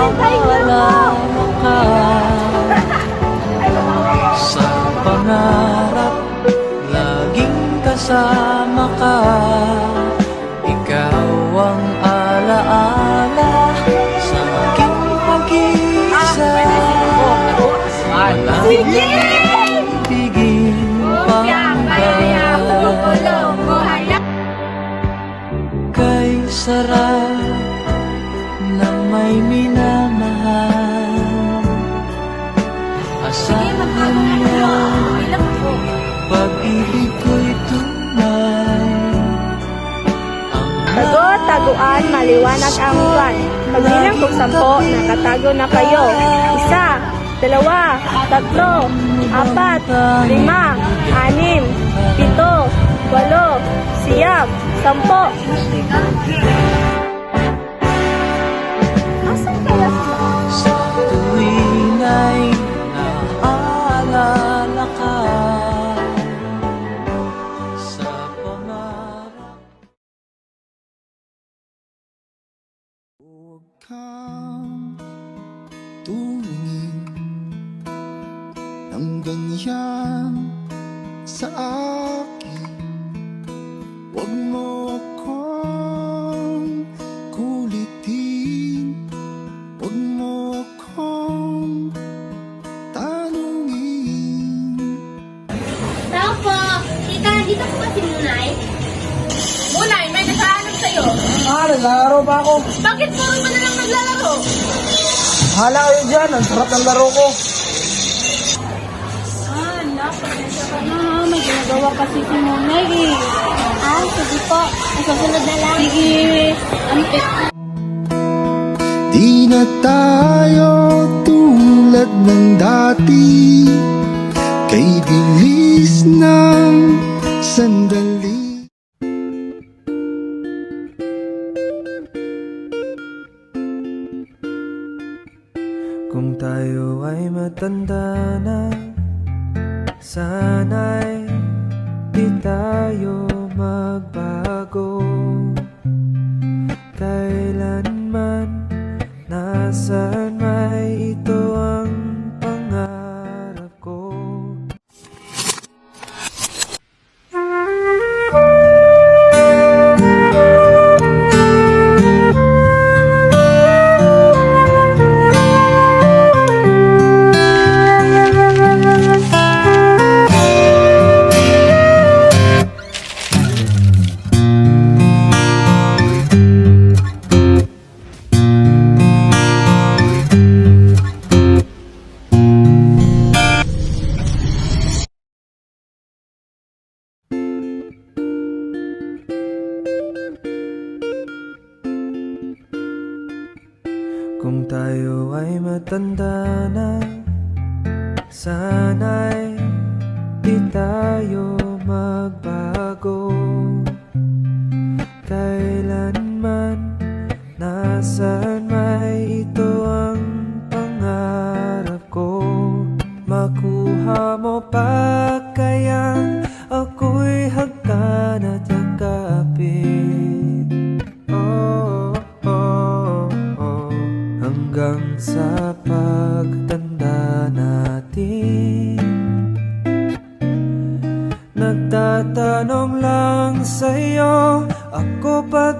ako! Naalala ka Sa pangarap Laging kasama ka Ikaw ang alaala Sa aking pag-iisa Walang ibigin pang Kay sarap may minamahal Asahan niya pag-ibig ko'y tunay Ang Tago, taguan, maliwanag ang buwan. Pagbilang kong sampo, nakatago na kayo. Isa, dalawa, tatlo, apat, lima, anim, pito, walo, siyam, sampo. Kang tumingin ng ganyan sa akin Huwag mo akong kulitin Huwag mo akong tanungin Tao po! Tita, dito po ba si Munay? Munay, may naghahanap sa'yo. Ah, naglalaro pa ako. Bakit puro ka na lang naglalaro? Hala kayo dyan, ang sarap ng laro ko. Ah, anak, pasensya ka na ha. May ginagawa kasi si Munay eh. Ah, sige po. Ang susunod na lang. Sige. Ampit. Di na tayo tulad ng dati Kay bilis ng Kung tayo ay matanda na Sana'y di tayo magbago Kung tayo ay matanda na Sana'y di tayo Ako